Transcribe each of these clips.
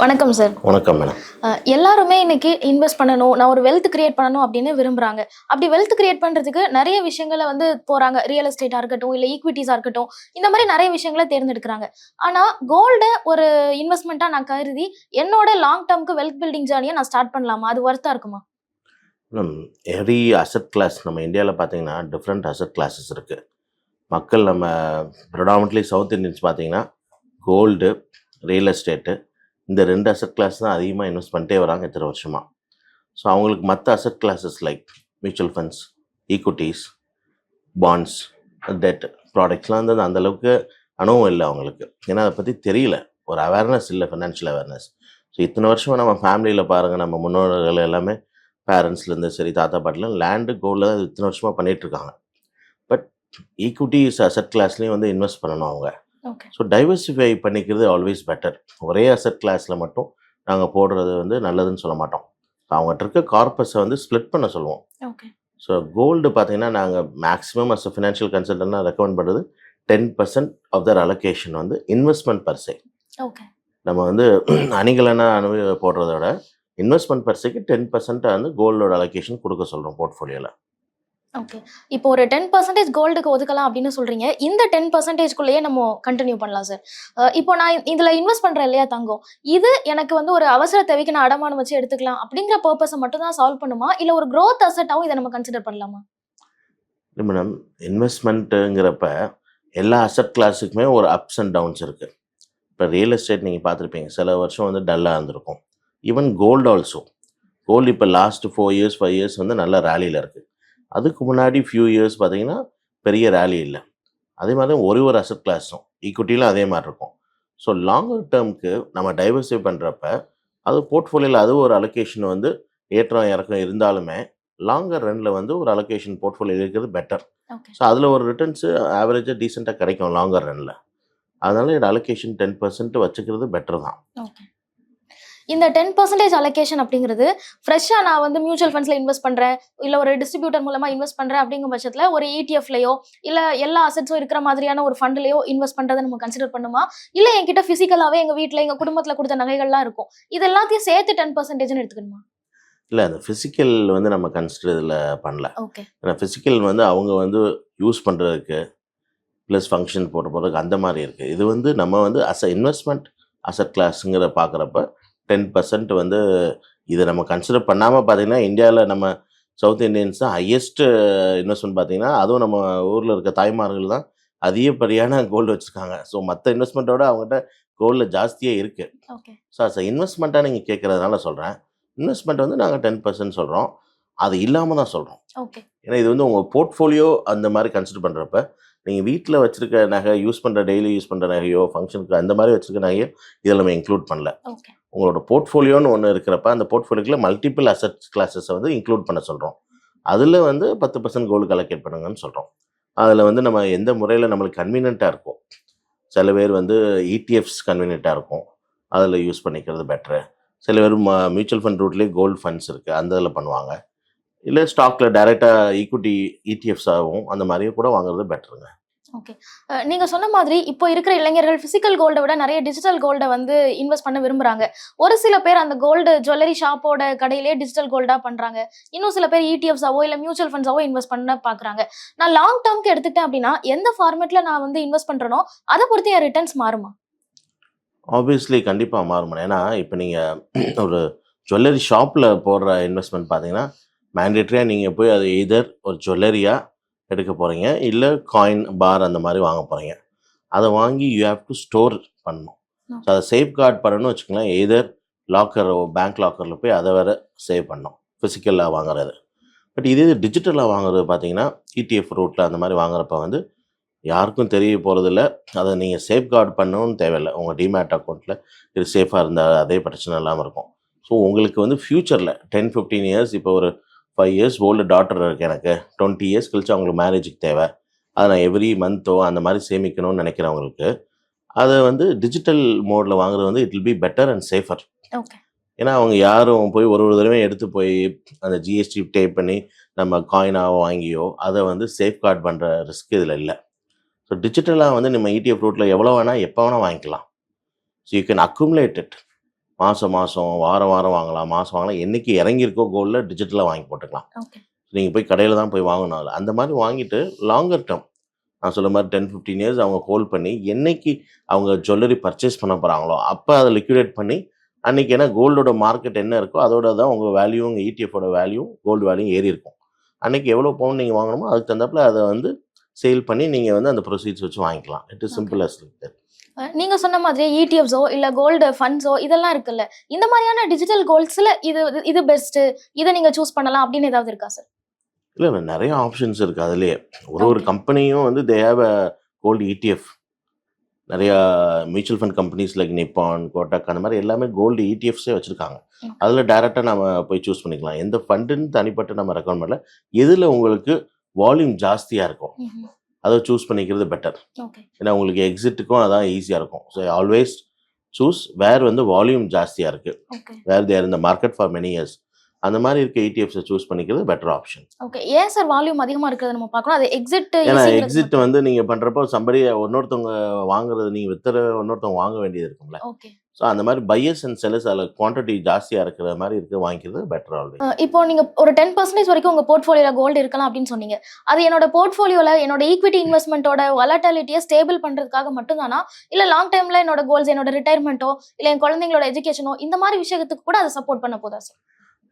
வணக்கம் சார் வணக்கம் மேடம் எல்லாருமே இன்னைக்கு இன்வெஸ்ட் பண்ணணும் நான் ஒரு வெல்த் கிரியேட் பண்ணணும் அப்படின்னு விரும்புறாங்க. அப்படி வெல்த் கிரியேட் பண்றதுக்கு நிறைய விஷயங்களை வந்து போறாங்க. ரியல் எஸ்டேட்டா இருக்கட்டும் இல்ல ஈக்விட்டிஸா இருக்கட்டும் இந்த மாதிரி நிறைய விஷயங்களை தேர்ந்தெடுக்கிறாங்க. ஆனா கோல்ட ஒரு இன்வெஸ்ட்மெண்ட்டா நான் கருதி என்னோட லாங் டேர்ம்க்கு வெல்த் பில்டிங் ஜேர்னியை நான் ஸ்டார்ட் பண்ணலாமா? அது ஒர்த்தா இருக்குமா? மேடம் எவ்ரி அசட் கிளாஸ் நம்ம இந்தியாவில் பார்த்தீங்கன்னா டிஃப்ரெண்ட் அசட் கிளாஸஸ் இருக்குது மக்கள் நம்ம ப்ரொடாமட்லி சவுத் இந்தியன்ஸ் பார்த்தீங்கன்னா கோல்டு ரியல் எஸ்டேட்டு இந்த ரெண்டு அசட் கிளாஸ் தான் அதிகமாக இன்வெஸ்ட் பண்ணிட்டே வராங்க இத்தனை வருஷமாக ஸோ அவங்களுக்கு மற்ற asset classes like mutual funds equities bonds debt ப்ராடக்ட்ஸ்லாம் வந்து அந்த அளவுக்கு அனுபவம் இல்லை அவங்களுக்கு. ஏன்னா அதை பற்றி தெரியல. ஒரு அவேர்னஸ் இல்லை ஃபினான்ஷியல் அவேர்னஸ் ஸோ இத்தனை வருஷமாக நம்ம ஃபேமிலியில் பாருங்கள் நம்ம முன்னோர்கள் எல்லாமே பேரண்ட்ஸ்லேருந்து சரி தாத்தா பாட்டிலும் லேண்டு கோல்டில் தான் இத்தனை வருஷமாக பண்ணிகிட்ருக்காங்க இருக்காங்க. பட் ஈக்விட்டிஸ் அசட் கிளாஸ்லேயும் வந்து இன்வெஸ்ட் பண்ணணும் அவங்க. ஸோ டைவர்சிஃபை பண்ணிக்கிறது ஆல்வேஸ் பெட்டர் ஒரே அசட் கிளாஸில் மட்டும் நாங்கள் போடுறது வந்து நல்லதுன்னு சொல்ல மாட்டோம். அவங்ககிட்ட இருக்க கார்பஸை வந்து ஸ்ப்ளிட் பண்ண சொல்லுவோம். ஸோ கோல்டு பார்த்தீங்கன்னா நாங்கள் மேக்ஸிமம் அஸ் ஃபினான்ஷியல் கன்சல்டன்ட்னா ரெக்கமெண்ட் பண்ணுறது ten percent of their allocation வந்து இன்வெஸ்ட்மெண்ட் பர்சே நம்ம வந்து அணிகலனா அனுபவி போடுறத விட இன்வெஸ்ட்மெண்ட் பர்சேக்கு டென் பர்சன்ட் வந்து கோல்டோட அலோகேஷன் கொடுக்க சொல்கிறோம் போர்ட்ஃபோலியோவில் ஓகே இப்போ ஒரு டென் பர்சன்டேஜ் கோல்டுக்கு ஒதுக்கலாம் அப்படின்னு சொல்றீங்க. இந்த டென் பர்சன்டேஜ்குள்ளேயே நம்ம கண்டினியூ பண்ணலாம் சார் இப்போ நான் இதுல இன்வெஸ்ட் பண்றேன் இல்லையா தங்கம்? இது எனக்கு வந்து ஒரு அவசர தேவைக்கு நான் அடமானம் வச்சு எடுத்துக்கலாம் அப்படிங்கிற பர்பஸை மட்டும் தான் சால்வ் பண்ணுமா? இல்ல ஒரு க்ரோத் அசட்டாவும் இதை நம்ம கன்சிடர் பண்ணலாமா? இல்லை மேடம் இன்வெஸ்ட்மெண்ட்டுங்கிறப்ப எல்லா அசட் கிளாஸுக்குமே ஒரு அப்ஸ் அண்ட் டவுன்ஸ் இருக்குது இப்போ ரியல் எஸ்டேட் நீங்கள் பார்த்துருப்பீங்க. சில வருஷம் வந்து டல்லாக இருந்திருக்கும். ஈவன் கோல்டு ஆல்சோ கோல்டு இப்போ last four years five years வந்து நல்ல ரேலியில் இருக்குது அதுக்கு முன்னாடி ஃபியூ இயர்ஸ் பார்த்தீங்கன்னா பெரிய ரேலி இல்லை. அதே மாதிரி தான் ஒரு ஒரு அசட் கிளாஸும் ஈக்குவிட்டிலும் அதே மாதிரி இருக்கும். ஸோ லாங்கர் டேர்முக்கு நம்ம டைவர்சிஃபை பண்ணுறப்ப அது போர்ட்ஃபோலியோவில் அது ஒரு அலோகேஷன் வந்து ஏற்றம் இறக்கம் இருந்தாலுமே லாங்கர் ரன்னில் வந்து ஒரு அலோகேஷன் போர்ட்ஃபோலியோ இருக்கிறது பெட்டர் ஸோ அதில் ஒரு ரிட்டர்ன்ஸு ஆவரேஜாக டீசெண்டாக கிடைக்கும் லாங்கர் ரனில் அதனால என்னோட அலோகேஷன் டென் பர்சன்ட் வச்சுக்கிறது பெட்டர் தான். இந்த டென் பர்சன்டேஜ் அலோகேஷன் அப்படிங்கிறது ஃப்ரெஷ்ஷாக நான் வந்து மியூச்சுவல் ஃபண்ட்ஸில் இன்வெஸ்ட் பண்ணுறேன் இல்லை ஒரு டிஸ்ட்ரிபியூட்டர் மூலமாக இன்வெஸ்ட் பண்ணுறேன் அப்படிங்கிற பட்சத்தில் ஒரு E இடிஎஃப்லையோ இல்லை எல்லா அசட்ஸும் இருக்கிற மாதிரியான ஒரு ஃபண்ட்லையோ இன்வெஸ்ட் பண்ணுறதை நம்ம கன்சிடர் பண்ணுமா? இல்லை என்கிட்ட ஃபிசிக்கலாகவே எங்கள் வீட்டில் எங்கள் குடும்பத்தில் கொடுத்த நகைகள்லாம் இருக்கும். இது எல்லாத்தையும் சேர்த்து டென் பர்சன்டேஜ்னு எடுத்துக்கணுமா? இல்லை அந்த ஃபிசிக்கல் வந்து நம்ம கன்சிடர் இதில் பண்ணல. ஓகே ஏன்னா ஃபிசிக்கல் வந்து அவங்க வந்து யூஸ் பண்ணுறதுக்கு ப்ளஸ் ஃபங்க்ஷன் போட்டு போகிறதுக்கு அந்த மாதிரி இருக்குது இது வந்து நம்ம வந்து அஸ் அ இன்வெஸ்ட்மெண்ட் அசட் கிளாஸுங்கிற பார்க்குறப்ப டென் பர்சன்ட் வந்து இதை நம்ம கன்சிடர் பண்ணாமல் பார்த்தீங்கன்னா இந்தியாவில் நம்ம சவுத் இந்தியன்ஸ் தான் ஹையஸ்ட் இன்வெஸ்ட்மெண்ட் பார்த்தீங்கன்னா அதுவும் நம்ம ஊரில் இருக்க தாய்மார்கள் தான் அதிகப்படியான கோல்டு வச்சுருக்காங்க. ஸோ மற்ற இன்வெஸ்ட்மெண்ட்டோட அவங்ககிட்ட கோல்டில் ஜாஸ்தியாக இருக்குது ஸோ அஸ் இன்வெஸ்ட்மெண்ட்டாக நீங்கள் கேட்குறதுனால சொல்கிறேன் இன்வெஸ்ட்மெண்ட் வந்து நாங்கள் டென் பர்சன்ட் சொல்கிறோம் அது இல்லாமல் தான் சொல்கிறோம் ஏன்னா இது வந்து உங்கள் போர்ட்ஃபோலியோ அந்த மாதிரி கன்சிடர் பண்ணுறப்ப நீங்கள் வீட்டில் வச்சுருக்க நகை யூஸ் பண்ணுற டெய்லி யூஸ் பண்ணுற நகையோ ஃபங்க்ஷனுக்கு அந்த மாதிரி வச்சுருக்க நகையோ இதில் நம்ம இன்க்ளூட் பண்ணல. உங்களோட போர்ட்ஃபோலியோன்னு ஒன்று இருக்கிறப்ப அந்த போர்ட்ஃபோலியோக்குள்ள மல்டிபிள் அசட் கிளாஸஸை வந்து இன்க்ளூட் பண்ண சொல்கிறோம் அதில் வந்து பத்து பர்சன்ட் கோல்டு கலெக்ட் பண்ணுங்கன்னு சொல்கிறோம் அதில் வந்து நம்ம எந்த முறையில் நம்மளுக்கு கன்வீனியண்ட்டாக இருக்கும் சில பேர் வந்து E இடிஎஃப்ஸ் கன்வீனியண்ட்டாக இருக்கும். அதில் யூஸ் பண்ணிக்கிறது பெட்ரு சில பேர் மியூச்சுவல் ஃபண்ட் ரூட்லேயே கோல்டு ஃபண்ட்ஸ் இருக்குது அந்த இதில் பண்ணுவாங்க. இல்லை ஸ்டாக்கில் டைரெக்டாக ஈக்விட்டி இடிஎஃப்ஸ் ஆகும் அந்த மாதிரியும் கூட வாங்குறது பெட்டருங்க ஓகே நீங்க சொன்ன மாதிரி இப்போ இருக்கிற இளைஞர்கள் பிசிக்கல் கோல்டை விட நிறைய டிஜிட்டல் கோல்டை வந்து இன்வெஸ்ட் பண்ண விரும்புறாங்க. ஒரு சில பேர் அந்த கோல்டு ஜுவல்லரி ஷாப்போட கடையிலேயே டிஜிட்டல் கோல்டா பண்றாங்க. இன்னும் சில பேர் இடிஎஃப்ஸாவோ இல்ல மியூச்சுவல் ஃபண்ட்ஸாவோ இன்வெஸ்ட் பண்ண பாக்குறாங்க. நான் லாங் டேர்ம்க்கு எடுத்துக்கிட்டேன் அப்படின்னா எந்த ஃபார்மேட்ல நான் வந்து இன்வெஸ்ட் பண்றேனோ அதை பொறுத்து என் ரிட்டர்ன்ஸ் மாறுமா? ஆப்வியஸ்லி கண்டிப்பாக மாறும். ஏன்னா இப்போ நீங்கள் ஒரு ஜுவல்லரி ஷாப்பில் போடுற இன்வெஸ்ட்மெண்ட் பார்த்தீங்கன்னா மேண்டேட்ரியாக நீங்கள் போய் அது எதர் ஒரு ஜுவல்லரியாக எடுக்க போகிறீங்க இல்லை காயின் பார் அந்த மாதிரி வாங்க போகிறீங்க அதை வாங்கி யூ ஹேவ் டு ஸ்டோர் பண்ணணும். ஸோ அதை சேஃப் கார்டு பண்ணணும்னு வச்சுக்கோங்களேன் எதர் லாக்கர் பேங்க் லாக்கரில் போய் அதை வேற சேவ் பண்ணணும். ஃபிசிக்கலாக வாங்குறது. பட் இதே டிஜிட்டலாக வாங்குறது பார்த்தீங்கன்னா E இடிஎஃப் ரூட்டில் அந்த மாதிரி வாங்குறப்ப வந்து யாருக்கும் தெரிய போகிறதில்ல அதை நீங்கள் சேஃப் கார்டு பண்ணணும்னு தேவையில்லை. உங்கள் டிமேட் அக்கௌண்ட்டில் இது சேஃபாக இருந்தால் அதே பிரச்சனை இல்லாமல் இருக்கும். ஸோ உங்களுக்கு வந்து ஃப்யூச்சரில் டென் ஃபிஃப்டீன் இயர்ஸ் இப்போ ஒரு ஃபைவ் இயர்ஸ் ஓல்டு டாட்டர் இருக்குது எனக்கு. டுவெண்ட்டி இயர்ஸ் கழிச்சு அவங்களுக்கு மேரேஜுக்கு தேவை. அதை நான் எவ்ரி மந்த்தோ அந்த மாதிரி சேமிக்கணும்னு நினைக்கிறவங்களுக்கு அதை வந்து டிஜிட்டல் மோடில் வாங்குறது வந்து it will be better and safer ஏன்னா அவங்க யாரும் போய் ஒரு ஒரு தடவையும் எடுத்து போய் அந்த ஜிஎஸ்டி பே பண்ணி நம்ம காயினாவோ வாங்கியோ அதை வந்து சேஃப் கார்டு பண்ணுற ரிஸ்க் இதில் இல்லை. ஸோ டிஜிட்டலாக வந்து நம்ம E இடிஎஃப் ரூட்டில் எவ்வளோ வேணால் எப்போ வேணால் வாங்கிக்கலாம். So you can accumulate it மாதம் மாதம் வாரம் வாரம் வாங்கலாம். மாதம் வாங்கலாம். என்னைக்கு இறங்கியிருக்கோ கோல்டில் டிஜிட்டலாக வாங்கி போட்டுக்கலாம். நீங்கள் போய் கடையில் தான் போய் வாங்கணும் அதுல. அந்த மாதிரி வாங்கிட்டு லாங்கர் டேர்ம் நான் சொல்ல மாதிரி டென் ஃபிஃப்டீன் இயர்ஸ் அவங்க ஹோல்ட் பண்ணி என்னைக்கு அவங்க ஜுவல்லரி பர்ச்சேஸ் பண்ண போகிறாங்களோ அப்போ அதை லிக்விடேட் பண்ணி அன்னைக்கு ஏன்னா கோல்டோட மார்க்கெட் என்ன இருக்கோ அதோட தான் உங்கள் வேல்யூ உங்கள் இடிஎஃபோட வேல்யூ கோல்டு வேல்யூ ஏறி இருக்கும். அன்னைக்கு எவ்வளோ பவுன் நீங்கள் வாங்கணுமோ அதுக்கு தகுந்தாப்புல அதை வந்து சேல் பண்ணி நீங்கள் வந்து அந்த ப்ரொசீட்ஸ் வச்சு வாங்கிக்கலாம். இட் இஸ் சிம்பிள் அஸ் நீங்க சொன்ன மாதிரி E இடிஎஃப்ஸோ இல்ல கோல்டு ஃபண்ட்ஸோ இதெல்லாம் இருக்குல்ல. இந்த மாதிரியான டிஜிட்டல் கோல்ட்ஸ்ல இது இது பெஸ்ட் இதை நீங்க சூஸ் பண்ணலாம் அப்படின்னு ஏதாவது இருக்கா சார் இல்லை இல்லை நிறைய ஆப்ஷன்ஸ் இருக்குது அதுலேயே. ஒரு ஒரு. கம்பெனியும் வந்து they have a gold ETF நிறையா mutual fund companies like Nippon Kotak அந்த மாதிரி எல்லாமே கோல்டு இடிஎஃப்ஸே வச்சுருக்காங்க. Okay. அதில் டேரெக்டாக நம்ம போய் சூஸ் பண்ணிக்கலாம். எந்த ஃபண்டுன்னு தனிப்பட்டு நம்ம ரெக்கமெண்ட் பண்ணல. எதில் உங்களுக்கு வால்யூம் ஜாஸ்தியாக இருக்கும். அதை சூஸ் பண்ணிக்கிறது பெட்டர் ஏன்னா உங்களுக்கு எக்ஸிட்டுக்கும் அதான் ஈஸியாக இருக்கும். ஸோ ஆல்வேஸ் சூஸ் வேர் வந்து வால்யூம் ஜாஸ்தியாக இருக்குது வேர் தேர் இந்த மார்க்கெட் ஃபார் மெனி இயர்ஸ் அந்த மாதிரி இருக்க இடிஎஃப்ஸை சூஸ் பண்ணிக்கிறது பெட்டர் ஆப்ஷன் ஓகே ஏன் சார் வால்யூம் அதிகமா இருக்கிறத நம்ம பார்க்கணும்? அது எக்ஸிட் ஏன்னா எக்ஸிட் வந்து நீங்க பண்றப்போ சம்படி இன்னொருத்தவங்க வாங்குறது நீங்க வித்துற இன்னொருத்தவங்க வாங்க வேண்டியது இருக்கும்ல. ஓகே ஸோ அந்த மாதிரி பையர்ஸ் அண்ட் செல்லர்ஸ் அதில் குவான்டிட்டி ஜாஸ்தியா இருக்கிற மாதிரி இருக்கு வாங்கிக்கிறது பெட்டர் ஆல்வேஸ் இப்போ நீங்க ஒரு டென் பர்சன்டேஜ் வரைக்கும் உங்க போர்ட்ஃபோலியோல கோல்டு இருக்கலாம் அப்படின்னு சொன்னீங்க. அது என்னோட போர்ட்ஃபோலியோல என்னோட ஈக்விட்டி இன்வெஸ்ட்மெண்ட்டோட வலட்டாலிட்டியை ஸ்டேபிள் பண்றதுக்காக மட்டும்தானா? இல்ல லாங் டைம்ல என்னோட கோல்ஸ் என்னோட ரிட்டையர்மெண்ட்டோ இல்ல என் குழந்தைங்களோட எஜுகேஷனோ இந்த மாதிரி விஷயத்துக்கு கூட அதை சப்போர்ட் பண்ண போதா சார்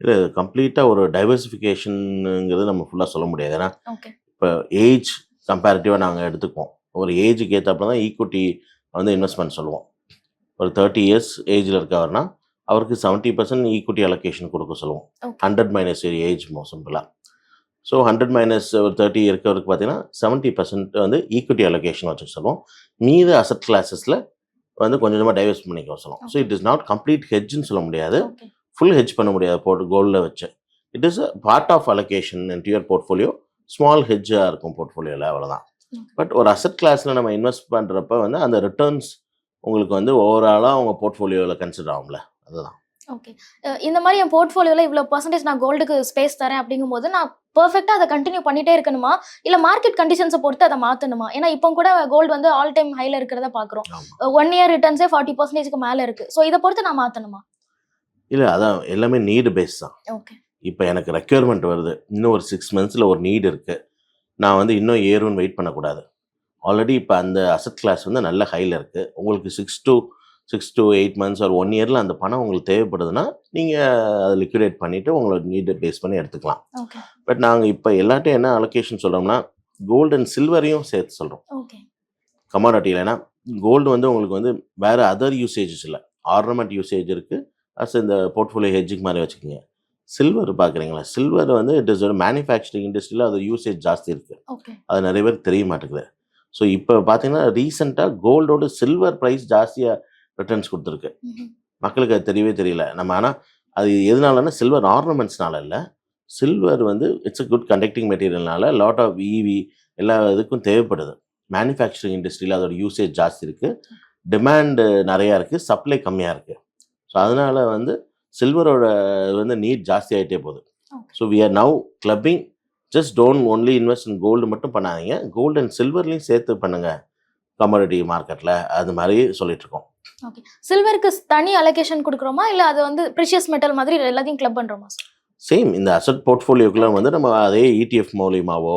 இது கம்ப்ளீட்டாக ஒரு டைவர்சிஃபிகேஷனுங்கிறது நம்ம ஃபுல்லாக சொல்ல முடியாது. ஏன்னா இப்போ ஏஜ் கம்பேரிட்டிவாக நாங்கள் எடுத்துக்குவோம். ஒரு ஏஜுக்கு ஏற்றப்ப தான் ஈக்விட்டி வந்து இன்வெஸ்ட்மெண்ட் சொல்லுவோம். ஒரு தேர்ட்டி இயர்ஸ் ஏஜில் இருக்கவர்னா அவருக்கு செவன்ட்டி பர்சன்ட் ஈக்விட்டி அலோகேஷன் கொடுக்க சொல்லுவோம். ஹண்ட்ரட் மைனஸ் ஏஜ் சிம்பிளாக ஸோ ஹண்ட்ரட் மைனஸ் ஒரு தேர்ட்டி இருக்கவருக்கு பார்த்தீங்கன்னா செவன்ட்டி பர்சன்ட் வந்து ஈக்விட்டி அலோகேஷன் வச்சு சொல்லுவோம். மீது அசட் கிளாஸஸில் வந்து கொஞ்சம் கொஞ்சமாக டைவர்ஸ் பண்ணிக்க சொல்லுவோம். So it is not complete ஹெட்ஜ்னு சொல்ல முடியாது. ஃபுல் ஹெட்ஜ் பண்ண முடியாது போட்டு கோல்டில் வச்சு. It is a part of allocation in your portfolio small ஹெட்ஜாக இருக்கும் போர்ட்ஃபோலியோவில் அவ்வளோதான். பட் ஒரு அசட் கிளாஸில் நம்ம இன்வெஸ்ட் பண்ணுறப்ப வந்து அந்த ரிட்டர்ன்ஸ் உங்களுக்கு வந்து ஓவராலாக உங்கள் போர்ட்ஃபோலியோவில் கன்சிடர் ஆகும்ல. அதுதான். ஓகே இந்த மாதிரி என் போர்ட்ஃபோலியோல இவ்வளவு பர்சன்டேஜ் நான் கோல்டுக்கு ஸ்பேஸ் தரேன் அப்படிங்கும்போது நான் பெர்ஃபெக்ட்டா அதை கண்டினியூ பண்ணிட்டே இருக்கணுமா? இல்ல மார்க்கெட் கண்டிஷன்ஸை பொறுத்து அதை மாத்தணுமா? ஏன்னா இப்போ கூட கோல்டு வந்து ஆல் டைம் ஹைல இருக்கிறத பாக்குறோம் ஆமாம் ஒன் இயர் ரிட்டர்ன்ஸே ஃபார்ட்டி பர்சன்டேஜ்க்கு மேல இருக்கு. ஸோ இதை பொறுத்து நான் மாத்தணுமா? இல்லை அதான் எல்லாமே நீடு பேஸ் தான். இப்போ எனக்கு ரெக்யர்மெண்ட் வருது. இன்னும் ஒரு சிக்ஸ் மந்த்ஸில் ஒரு நீடு இருக்குது நான் வந்து இன்னும் ஏறும்னு வெயிட் பண்ணக்கூடாது. ஆல்ரெடி இப்போ அந்த அசட் கிளாஸ் வந்து நல்ல ஹையில் இருக்குது உங்களுக்கு six to six to eight months ஒரு ஒன் இயரில் அந்த பணம் உங்களுக்கு தேவைப்படுதுன்னா நீங்கள் அதை லிக்விடேட் பண்ணிவிட்டு உங்களோட நீடை பேஸ் பண்ணி எடுத்துக்கலாம். பட் நாங்கள் இப்போ எல்லாட்டையும் என்ன அலோகேஷன் சொல்கிறோம்னா கோல்டு அண்ட் சில்வரையும் சேர்த்து சொல்கிறோம் கமாடிட்டியில் ஏன்னா கோல்டு வந்து உங்களுக்கு வந்து வேறு அதர் யூசேஜஸ் இல்லை. ஆர்னமெண்ட் யூசேஜ் இருக்குது அஸ் இந்த போர்ட்ஃபோலியோ ஹெட்ஜிங் மாதிரி வச்சுக்கோங்க. சில்வர் பார்க்குறீங்களா? சில்வர் வந்து இட் இஸ் ஒரு மேனுஃபேக்சரிங் இண்டஸ்ட்ரியில் அது யூசேஜ் ஜாஸ்தி இருக்குது அது நிறைய பேர் தெரிய மாட்டேங்குது. ஸோ இப்போ பார்த்தீங்கன்னா ரீசெண்டாக கோல்டோட சில்வர் ப்ரைஸ் ஜாஸ்தியாக ரிட்டர்ன்ஸ் கொடுத்துருக்கு. மக்களுக்கு அது தெரியவே தெரியல. நம்ம ஆனால் அது எதனாலன்னா சில்வர் ஆர்னமெண்ட்ஸ்னால இல்லை. சில்வர் வந்து இட்ஸ் a குட் கண்டக்டிங் மெட்டீரியல்னால லாட் ஆஃப் இவி எல்லா இதுக்கும் தேவைப்படுது. மேனுஃபேக்சரிங் இண்டஸ்ட்ரியில் அதோட யூசேஜ் ஜாஸ்தி இருக்குது டிமாண்டு நிறையா இருக்குது சப்ளை கம்மியாக இருக்குது ஸோ அதனால் வந்து சில்வரோட வந்து நீட் ஜாஸ்தி ஆகிட்டே போகுது. So we are now clubbing just don't only invest in gold மட்டும் பண்ணாதீங்க. கோல்டு அண்ட் சில்வர்லையும் சேர்த்து பண்ணுங்க. கமாடிட்டி மார்க்கெட்டில் அது மாதிரி சொல்லிட்டு இருக்கோம். ஓகே சில்வருக்கு தனி அலோகேஷன் கொடுக்குறோமா? இல்ல அது வந்து ப்ரிஷியஸ் மெட்டல் மாதிரி எல்லாத்தையும் கிளப் பண்றோமா சார் சேம் இந்த அசட் போர்ட்ஃபோலியோக்குள்ள வந்து நம்ம அதே இடிஎஃப் மூலியமாவோ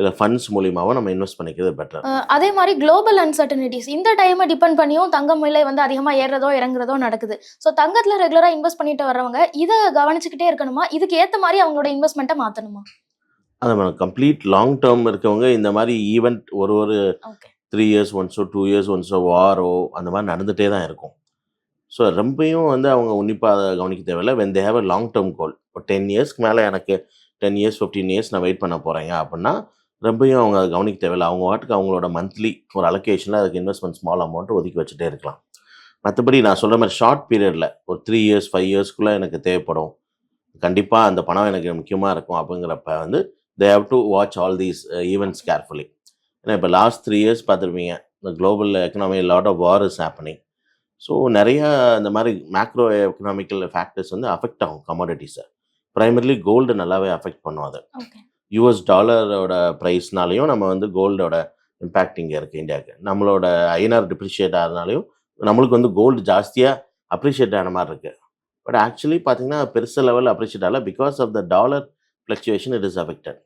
இல்லை ஃபண்ட்ஸ் மூலியமாவோ நம்ம இன்வெஸ்ட் பண்ணிக்கிறது பெட்டர் அதே மாதிரி குளோபல் அன்சர்டனிட்டிஸ் இந்த டைமை டிபெண்ட் பண்ணியும் தங்கம் விலை வந்து அதிகமா ஏறுறதோ இறங்குறதோ நடக்குது. ஸோ தங்கத்துல ரெகுலரா இன்வெஸ்ட் பண்ணிட்டு வர்றவங்க இதை கவனிச்சுக்கிட்டே இருக்கணுமா? இதுக்கு ஏத்த மாதிரி அவங்களோட இன்வெஸ்ட்மெண்ட்டை மாத்தணுமா? அது நம்ம கம்ப்ளீட் லாங் டேர்ம் இருக்கவங்க இந்த மாதிரி ஈவெண்ட் ஒரு ஒரு த்ரீ இயர்ஸ் ஒன்ஸோ டூ இயர்ஸ் ஒன்ஸோ வாரோ அந்த மாதிரி நடந்துகிட்டே தான் இருக்கும். ஸோ ரொம்பையும் வந்து அவங்க உன்னிப்பாக அதை கவனிக்க தேவையில்லை. When they have a long term goal ஒரு டென் இயர்ஸ்க்கு மேலே எனக்கு டென் இயர்ஸ் ஃபிஃப்டீன் இயர்ஸ் நான் வெயிட் பண்ண போகிறேங்க அப்படின்னா ரொம்பையும் அவங்க அதை கவனிக்க தேவையில்லை. அவங்க வாட்டுக்கு அவங்களோட மந்த்லி ஒரு அலோகேஷனில் அதுக்கு இன்வெஸ்ட்மெண்ட் ஸ்மால் அமௌண்ட் ஒதுக்கி வச்சுட்டே இருக்கலாம். மற்றபடி நான் சொல்கிற மாதிரி ஷார்ட் பீரியடில் ஒரு த்ரீ இயர்ஸ் ஃபைவ் இயர்ஸ்க்குள்ளே எனக்கு தேவைப்படும். கண்டிப்பாக அந்த பணம் எனக்கு முக்கியமாக இருக்கும் அப்படிங்கிறப்ப வந்து they have to watch all these events carefully ஏன்னா இப்போ லாஸ்ட் த்ரீ இயர்ஸ் பார்த்துருப்பீங்க இந்த global economy lot of war is happening so நிறையா இந்த மாதிரி மேக்ரோ எக்கனாமிக்கல் ஃபேக்டர்ஸ் வந்து அஃபெக்ட் ஆகும் கமாடிட்டிஸை ப்ரைமர்லி கோல்டு நல்லாவே அஃபெக்ட் பண்ணும் அது. யூஎஸ் டாலரோட ப்ரைஸ்னாலையும் நம்ம வந்து கோல்டோட இம்பேக்ட் இங்கே இருக்குது இந்தியாவுக்கு. நம்மளோட ஐஎன்ஆர் டிப்ரிஷியேட் ஆகிறதுனாலையும் நம்மளுக்கு வந்து கோல்டு ஜாஸ்தியாக அப்ரிஷியேட் ஆன மாதிரி இருக்குது பட் ஆக்சுவலி பார்த்தீங்கன்னா பெருசு லெவலில் அப்ரிஷியேட் ஆகல. Because of the dollar fluctuation it is affected